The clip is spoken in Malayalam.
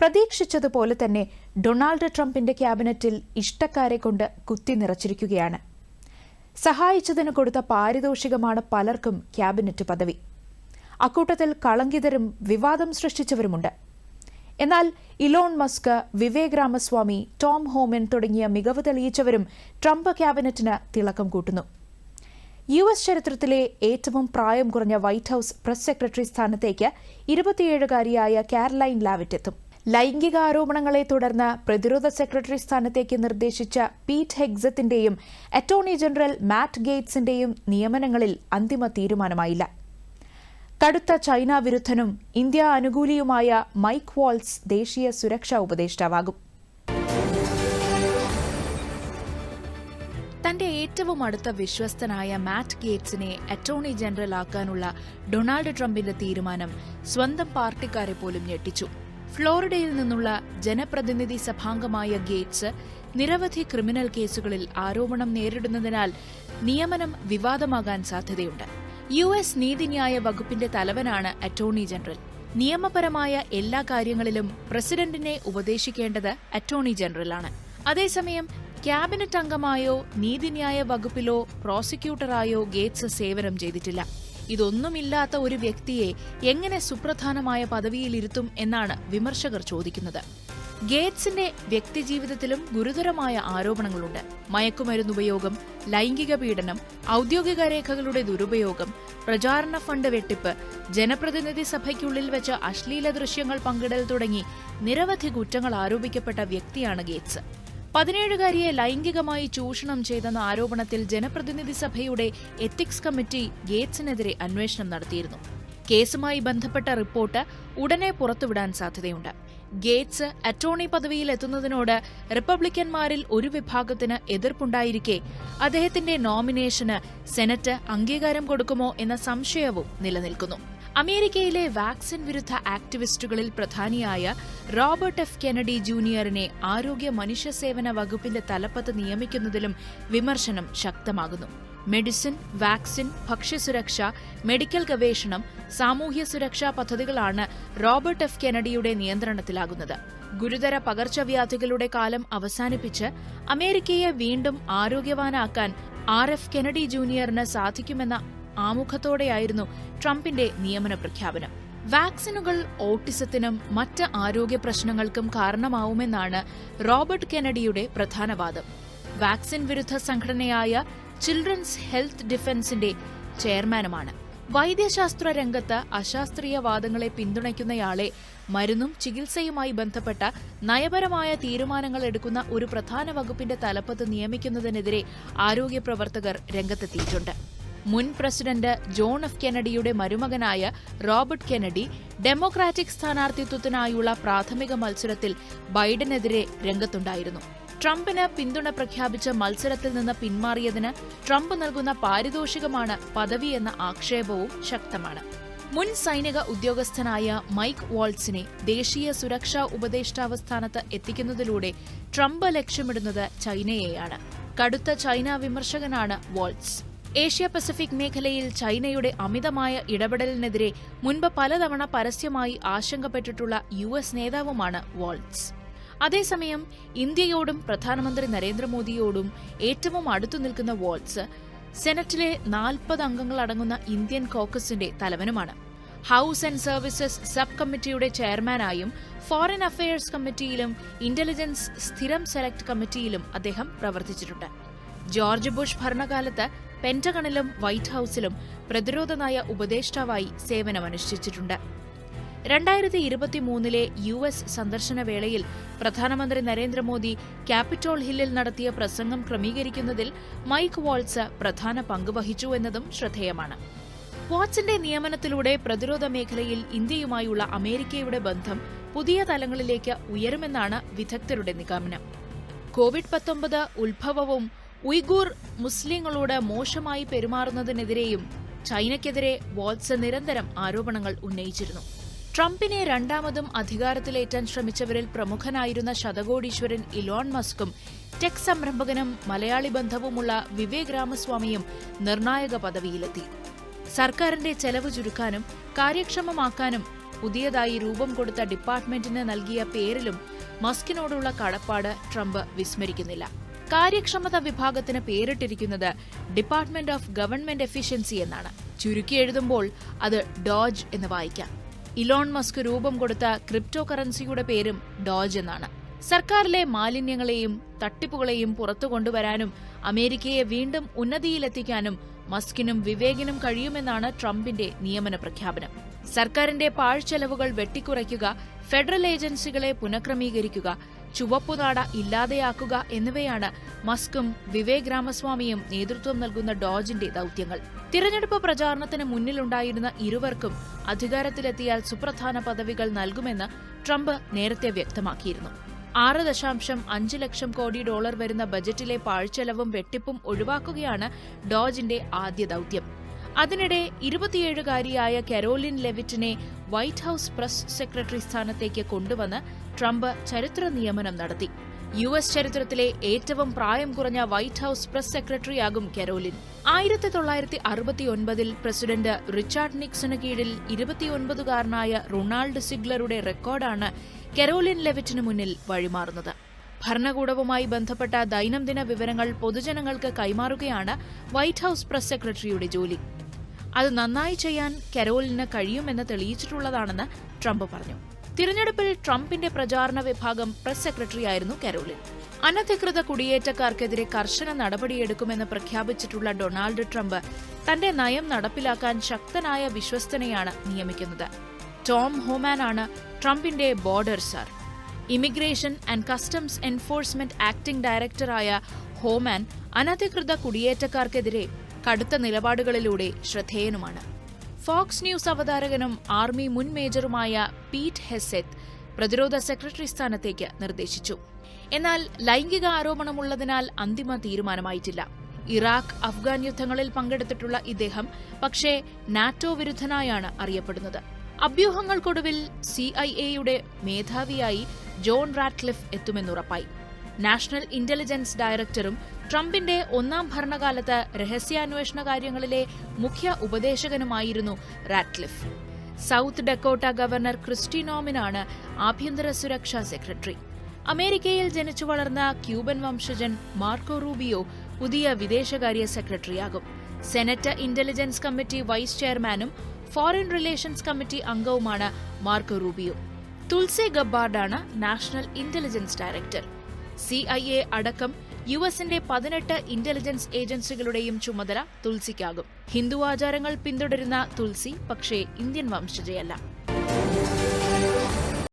പ്രതീക്ഷിച്ചതുപോലെ തന്നെ ഡൊണാൾഡ് ട്രംപിന്റെ ക്യാബിനറ്റിൽ ഇഷ്ടക്കാരെ കൊണ്ട് കുത്തി നിറച്ചിരിക്കുകയാണ്. സഹായിച്ചതിന് കൊടുത്ത പാരിതോഷികമാണ് പലർക്കും ക്യാബിനറ്റ് പദവി. അക്കൂട്ടത്തിൽ കളങ്കിതരും വിവാദം സൃഷ്ടിച്ചവരുമുണ്ട്. എന്നാൽ Elon Musk Vivek Ramaswamy Tom Homan തുടങ്ങിയ മികവ് തെളിയിച്ചവരും ട്രംപ് ക്യാബിനറ്റിന് തിളക്കം കൂട്ടുന്നു. യു എസ് ചരിത്രത്തിലെ ഏറ്റവും പ്രായം കുറഞ്ഞ വൈറ്റ് ഹൌസ് പ്രസ് സെക്രട്ടറി സ്ഥാനത്തേക്ക് ഇരുപത്തിയേഴുകാരിയായ കാരലൈൻ ലാവിറ്റ് എത്തും. ലൈംഗിക ആരോപണങ്ങളെ തുടർന്ന് പ്രതിരോധ സെക്രട്ടറി സ്ഥാനത്തേക്ക് നിർദ്ദേശിച്ച പീറ്റ് ഹെഗ്സത്തിന്റെയും അറ്റോർണി ജനറൽ മാറ്റ് ഗേറ്റ്സിന്റെയും നിയമനങ്ങളിൽ അന്തിമ തീരുമാനമായില്ല. കടുത്ത ചൈന വിരുദ്ധനും ഇന്ത്യ അനുകൂലിയുമായ മൈക്ക് വാൾസ് ദേശീയ സുരക്ഷാ ഉപദേഷ്ടാവാകും. തന്റെ ഏറ്റവും അടുത്ത വിശ്വസ്തനായ മാറ്റ് ഗേറ്റ്സിനെ അറ്റോർണി ജനറൽ ആക്കാനുള്ള ഡൊണാൾഡ് ട്രംപിന്റെ തീരുമാനം സ്വന്തം പാർട്ടിക്കാരെ പോലും ഞെട്ടിച്ചു. ഫ്ലോറിഡയിൽ നിന്നുള്ള ജനപ്രതിനിധി സഭാംഗമായ ഗേറ്റ്സ് നിരവധി ക്രിമിനൽ കേസുകളിൽ ആരോപണം നേരിടുന്നതിനാൽ നിയമനം വിവാദമാകാൻ സാധ്യതയുണ്ട്. യു എസ് നീതിന്യായ വകുപ്പിന്റെ തലവനാണ് അറ്റോർണി ജനറൽ. നിയമപരമായ എല്ലാ കാര്യങ്ങളിലും പ്രസിഡന്റിനെ ഉപദേശിക്കേണ്ടത് അറ്റോർണി ജനറലാണ്. അതേസമയം ക്യാബിനറ്റ് അംഗമായോ നീതിന്യായ വകുപ്പിലോ പ്രോസിക്യൂട്ടറായോ ഗേറ്റ്സ് സേവനം ചെയ്തിട്ടില്ല. ഇതൊന്നുമില്ലാത്ത ഒരു വ്യക്തിയെ എങ്ങനെ സുപ്രധാനമായ പദവിയിലിരുത്തും എന്നാണ് വിമർശകർ ചോദിക്കുന്നത്. ഗേറ്റ്സിന്റെ വ്യക്തിജീവിതത്തിലും ഗുരുതരമായ ആരോപണങ്ങളുണ്ട്. മയക്കുമരുന്ന് ഉപയോഗം ലൈംഗിക പീഡനം ഔദ്യോഗിക രേഖകളുടെ ദുരുപയോഗം പ്രചാരണ ഫണ്ട് വെട്ടിപ്പ് ജനപ്രതിനിധി സഭയ്ക്കുള്ളിൽ വെച്ച അശ്ലീല ദൃശ്യങ്ങൾ പങ്കിടൽ തുടങ്ങി നിരവധി കുറ്റങ്ങൾ ആരോപിക്കപ്പെട്ട വ്യക്തിയാണ് ഗേറ്റ്സ്. പതിനേഴുകാരിയെ ലൈംഗികമായി ചൂഷണം ചെയ്തെന്ന ആരോപണത്തിൽ ജനപ്രതിനിധി സഭയുടെ എത്തിക്സ് കമ്മിറ്റി ഗേറ്റ്സിനെതിരെ അന്വേഷണം നടത്തിയിരുന്നു. കേസുമായി ബന്ധപ്പെട്ട റിപ്പോർട്ട് ഉടനെ പുറത്തുവിടാൻ സാധ്യതയുണ്ട്. ഗേറ്റ്സ് അറ്റോർണി പദവിയിൽ എത്തുന്നതിനോട് റിപ്പബ്ലിക്കന്മാരിൽ ഒരു വിഭാഗത്തിന് എതിർപ്പുണ്ടായിരിക്കെ അദ്ദേഹത്തിന്റെ നോമിനേഷന് സെനറ്റ് അംഗീകാരം കൊടുക്കുമോ എന്ന സംശയവും നിലനിൽക്കുന്നു. അമേരിക്കയിലെ വാക്സിൻ വിരുദ്ധ ആക്ടിവിസ്റ്റുകളിൽ പ്രധാനിയായ റോബർട്ട് എഫ്. കെനഡി ജൂനിയറിനെ ആരോഗ്യ മനുഷ്യസേവന വകുപ്പിന്റെ തലപ്പത്ത് നിയമിക്കുന്നതിലും വിമർശനം ശക്തമാകുന്നു. മെഡിസിൻ വാക്സിൻ ഭക്ഷ്യസുരക്ഷ മെഡിക്കൽ ഗവേഷണം സാമൂഹ്യ സുരക്ഷാ പദ്ധതികളാണ് റോബർട്ട് എഫ്. കെനഡിയുടെ നിയന്ത്രണത്തിലാകുന്നത്. ഗുരുതര പകർച്ചവ്യാധികളുടെ കാലം അവസാനിപ്പിച്ച് അമേരിക്കയെ വീണ്ടും ആരോഗ്യവാനാക്കാൻ ആർ. എഫ്. കെനഡി ജൂനിയറിന് സാധിക്കുമെന്ന ആമുഖത്തോടെയായിരുന്നു ട്രംപിന്റെ നിയമന പ്രഖ്യാപനം. വാക്സിനുകൾ ഓട്ടിസത്തിനും മറ്റ് ആരോഗ്യ പ്രശ്നങ്ങൾക്കും കാരണമാവുമെന്നാണ് റോബർട്ട് കെനഡിയുടെ പ്രധാന വാദം വാക്സിൻ വിരുദ്ധ സംഘടനയായ ചിൽഡ്രൻസ് ഹെൽത്ത് ഡിഫൻസിന്റെ ചെയർമാനുമാണ്. വൈദ്യശാസ്ത്ര രംഗത്ത് അശാസ്ത്രീയ വാദങ്ങളെ പിന്തുണയ്ക്കുന്നയാളെ മരുന്നും ചികിത്സയുമായി ബന്ധപ്പെട്ട നയപരമായ തീരുമാനങ്ങൾ എടുക്കുന്ന ഒരു പ്രധാന വകുപ്പിന്റെ തലപ്പത്ത് നിയമിക്കുന്നതിനെതിരെ ആരോഗ്യ പ്രവർത്തകർ രംഗത്തെത്തിയിട്ടുണ്ട്. മുൻ പ്രസിഡന്റ് ജോൺ എഫ് കെനഡിയുടെ മരുമകനായ റോബർട്ട് കെനഡി ഡെമോക്രാറ്റിക് സ്ഥാനാർത്ഥിത്വത്തിനായുള്ള പ്രാഥമിക മത്സരത്തിൽ ബൈഡനെതിരെ രംഗത്തുണ്ടായിരുന്നു. ട്രംപിന് പിന്തുണ പ്രഖ്യാപിച്ച മത്സരത്തിൽ നിന്ന് പിന്മാറിയതിന് ട്രംപ് നൽകുന്ന പാരിതോഷികമാണ് പദവിയെന്ന ആക്ഷേപവും ശക്തമാണ്. മുൻ സൈനിക ഉദ്യോഗസ്ഥനായ മൈക്ക് വാൾട്സിനെ ദേശീയ സുരക്ഷാ ഉപദേഷ്ടാവ് സ്ഥാനത്ത് എത്തിക്കുന്നതിലൂടെ ട്രംപ് ലക്ഷ്യമിടുന്നത് ചൈനയെയാണ്. കടുത്ത ചൈന വിമർശകനാണ് വാൾട്സ് ഏഷ്യ പസഫിക് മേഖലയിൽ ചൈനയുടെ അമിതമായ ഇടപെടലിനെതിരെ മുൻപ് പലതവണ പരസ്യമായി ആശങ്കപ്പെട്ടിട്ടുള്ള യു എസ് നേതാവുമാണ് വാൾട്സ്. അതേസമയം ഇന്ത്യയോടും പ്രധാനമന്ത്രി നരേന്ദ്രമോദിയോടും ഏറ്റവും അടുത്തു നിൽക്കുന്ന വാൾട്സ് സെനറ്റിലെ നാൽപ്പത് അംഗങ്ങളടങ്ങുന്ന ഇന്ത്യൻ കോക്കസിന്റെ തലവനുമാണ്. ഹൌസ് ആൻഡ് സർവീസസ് സബ് കമ്മിറ്റിയുടെ ചെയർമാനായും ഫോറിൻ അഫയേഴ്സ് കമ്മിറ്റിയിലും ഇന്റലിജൻസ് സ്ഥിരം സെലക്ട് കമ്മിറ്റിയിലും അദ്ദേഹം പ്രവർത്തിച്ചിട്ടുണ്ട്. ജോർജ് ബുഷ് ഭരണകാലത്ത് പെന്റഗണിലും വൈറ്റ് ഹൌസിലും പ്രതിരോധ നയ ഉപദേഷ്ടാവായി സേവനമനുഷ്ഠിച്ചിട്ടുണ്ട്. രണ്ടായിരത്തി ഇരുപത്തിമൂന്നിലെ യു എസ് സന്ദർശന വേളയിൽ പ്രധാനമന്ത്രി നരേന്ദ്രമോദി ക്യാപിറ്റോൾ ഹില്ലിൽ നടത്തിയ പ്രസംഗം ക്രമീകരിക്കുന്നതിൽ മൈക്ക് വാൾസ് പ്രധാന പങ്കുവഹിച്ചു എന്നതും ശ്രദ്ധേയമാണ്. വാട്സിന്റെ നിയമനത്തിലൂടെ പ്രതിരോധ മേഖലയിൽ ഇന്ത്യയുമായുള്ള അമേരിക്കയുടെ ബന്ധം പുതിയ തലങ്ങളിലേക്ക് ഉയരുമെന്നാണ് വിദഗ്ധരുടെ നിഗമനം. കോവിഡ് പത്തൊമ്പത് ഉത്ഭവവും ഉയ്ഗൂർ മുസ്ലിങ്ങളോട് മോശമായി പെരുമാറുന്നതിനെതിരെയും ചൈനയ്ക്കെതിരെ വാട്സ് നിരന്തരം ആരോപണങ്ങൾ ഉന്നയിച്ചിരുന്നു. ട്രംപിനെ രണ്ടാമതും അധികാരത്തിലേറ്റാൻ ശ്രമിച്ചവരിൽ പ്രമുഖനായിരുന്ന ശതകോടീശ്വരൻ ഇലോൺ മസ്കും ടെക് സംരംഭകനും മലയാളി ബന്ധവുമുള്ള വിവേക് രാമസ്വാമിയും നിർണായക പദവിയിലെത്തി. സർക്കാരിന്റെ ചെലവ് ചുരുക്കാനും കാര്യക്ഷമമാക്കാനും പുതിയതായി രൂപം കൊടുത്ത ഡിപ്പാർട്ട്മെന്റിന് നൽകിയ പേരിലും മസ്കിനോടുള്ള കടപ്പാട് ട്രംപ് വിസ്മരിക്കുന്നില്ല. കാര്യക്ഷമത വിഭാഗത്തിന് പേരിട്ടിരിക്കുന്നത് ഡിപ്പാർട്ട്മെന്റ് ഓഫ് ഗവൺമെന്റ് എഫിഷ്യൻസി എന്നാണ്. ചുരുക്കി എഴുതുമ്പോൾ അത് ഡോജ് എന്ന് വായിക്കാം. ഇലോൺ മസ്ക് രൂപം കൊടുത്ത ക്രിപ്റ്റോ കറൻസിയുടെ പേരും ഡോജ് എന്നാണ്. സർക്കാരിലെ മാലിന്യങ്ങളെയും തട്ടിപ്പുകളെയും പുറത്തു കൊണ്ടുവരാനും അമേരിക്കയെ വീണ്ടും ഉന്നതിയിലെത്തിക്കാനും മസ്കിനും വിവേകിനും കഴിയുമെന്നാണ് ട്രംപിന്റെ നിയമന പ്രഖ്യാപനം. സർക്കാരിന്റെ പാഴ്ചെലവുകൾ വെട്ടിക്കുറയ്ക്കുക ഫെഡറൽ ഏജൻസികളെ പുനഃക്രമീകരിക്കുക ചുവപ്പുനാട ഇല്ലാതെയാക്കുക എന്നിവയാണ് മസ്കും വിവേക് രാമസ്വാമിയും നേതൃത്വം നൽകുന്ന ഡോജിന്റെ ദൌത്യങ്ങൾ. തിരഞ്ഞെടുപ്പ് പ്രചാരണത്തിന് മുന്നിലുണ്ടായിരുന്ന ഇരുവർക്കും അധികാരത്തിലെത്തിയാൽ സുപ്രധാന പദവികൾ നൽകുമെന്ന് ട്രംപ് നേരത്തെ വ്യക്തമാക്കിയിരുന്നു. ആറ് ദശാംശം അഞ്ച് ലക്ഷം കോടി ഡോളർ വരുന്ന ബജറ്റിലെ പാഴ്ചെലവും വെട്ടിപ്പും ഒഴിവാക്കുകയാണ് ഡോജിന്റെ ആദ്യ ദൌത്യം. അതിനിടെ ഇരുപത്തിയേഴുകാരിയായ കരോലിൻ ലെവിറ്റിനെ വൈറ്റ് ഹൌസ് പ്രസ് സെക്രട്ടറി സ്ഥാനത്തേക്ക് കൊണ്ടുവന്ന് ട്രംപ് ചരിത്ര നിയമനം നടത്തി. യു എസ് ചരിത്രത്തിലെ ഏറ്റവും പ്രായം കുറഞ്ഞ വൈറ്റ് ഹൌസ് പ്രസ് സെക്രട്ടറിയാകും കരോലിൻ. ആയിരത്തി തൊള്ളായിരത്തി അറുപത്തിയൊൻപതിൽ പ്രസിഡന്റ് റിച്ചാർഡ് നിക്സന് കീഴിൽ ഇരുപത്തിയൊൻപതുകാരനായ റൊണാൾഡ് സിഗ്ലറുടെ റെക്കോർഡാണ് കരോലിൻ ലെവിറ്റിനു മുന്നിൽ വഴിമാറുന്നത്. ഭരണകൂടവുമായി ബന്ധപ്പെട്ട ദൈനംദിന വിവരങ്ങൾ പൊതുജനങ്ങൾക്ക് കൈമാറുകയാണ് വൈറ്റ് ഹൌസ് പ്രസ് സെക്രട്ടറിയുടെ ജോലി. അത് നന്നായി ചെയ്യാൻ കരോലിന് കഴിയുമെന്ന് തെളിയിച്ചിട്ടുള്ളതാണെന്ന് ട്രംപ് പറഞ്ഞു. തിരഞ്ഞെടുപ്പിൽ ട്രംപിന്റെ പ്രചാരണ വിഭാഗം പ്രസ് സെക്രട്ടറിയായിരുന്നു കരോളിൻ. അനധികൃത കുടിയേറ്റക്കാർക്കെതിരെ കർശന നടപടിയെടുക്കുമെന്ന് പ്രഖ്യാപിച്ചിട്ടുള്ള ഡൊണാൾഡ് ട്രംപ് തന്റെ നയം നടപ്പിലാക്കാൻ ശക്തനായ വിശ്വസ്തനെയാണ് നിയമിക്കുന്നത്. ടോം ഹോമാൻ ആണ് ട്രംപിന്റെ border czar. Immigration and customs enforcement acting ഡയറക്ടറായ ഹോമാൻ അനധികൃത കുടിയേറ്റക്കാർക്കെതിരെ കടുത്ത നിലപാടുകളിലൂടെ ശ്രദ്ധേയനുമാണ്. ഫോക്സ് ന്യൂസ് അവതാരകനും ആർമി മുൻ മേജറുമായ പീറ്റ് ഹെസെത്ത് പ്രതിരോധ സെക്രട്ടറി സ്ഥാനത്തേക്ക് നിർദ്ദേശിച്ചു. എന്നാൽ ലൈംഗിക ആരോപണമുള്ളതിനാൽ അന്തിമ തീരുമാനമായിട്ടില്ല. ഇറാഖ് അഫ്ഗാൻ യുദ്ധങ്ങളിൽ പങ്കെടുത്തിട്ടുള്ള ഇദ്ദേഹം പക്ഷേ നാറ്റോ വിരുദ്ധനായാണ് അറിയപ്പെടുന്നത്. അഭ്യൂഹങ്ങൾക്കൊടുവിൽ സി ഐ എയുടെ മേധാവിയായി ജോൺ റാറ്റ്ലിഫ് എത്തുമെന്നുറപ്പായി. നാഷണൽ ഇന്റലിജൻസ് ഡയറക്ടറും ട്രംപിന്റെ ഒന്നാം ഭരണകാലത്ത് രഹസ്യാന്വേഷണ കാര്യങ്ങളിലെ മുഖ്യ ഉപദേശകനുമായിരുന്നു റാറ്റ്ലിഫ്. സൗത്ത് ഡെക്കോട്ട ഗവർണർ ക്രിസ്റ്റിനോമിനാണ് ആഭ്യന്തര സുരക്ഷാ സെക്രട്ടറി. അമേരിക്കയിൽ ജനിച്ചു വളർന്ന ക്യൂബൻ വംശജൻ മാർക്കോ റൂബിയോ പുതിയ വിദേശകാര്യ സെക്രട്ടറിയാകും. സെനറ്റ് ഇന്റലിജൻസ് കമ്മിറ്റി വൈസ് ചെയർമാനും ഫോറിൻ റിലേഷൻസ് കമ്മിറ്റി അംഗവുമാണ് മാർക്കോ റൂബിയോ. തുൾസി ഗബ്ബാർഡാണ് നാഷണൽ ഇന്റലിജൻസ് ഡയറക്ടർ. സി അടക്കം യു എസിന്റെ പതിനെട്ട് ഇന്റലിജൻസ് ഏജൻസികളുടെയും ചുമതല തുൾസിക്കാകും ഹിന്ദു ആചാരങ്ങൾ പിന്തുടരുന്ന തുൾസി പക്ഷേ ഇന്ത്യൻ വംശജയല്ല.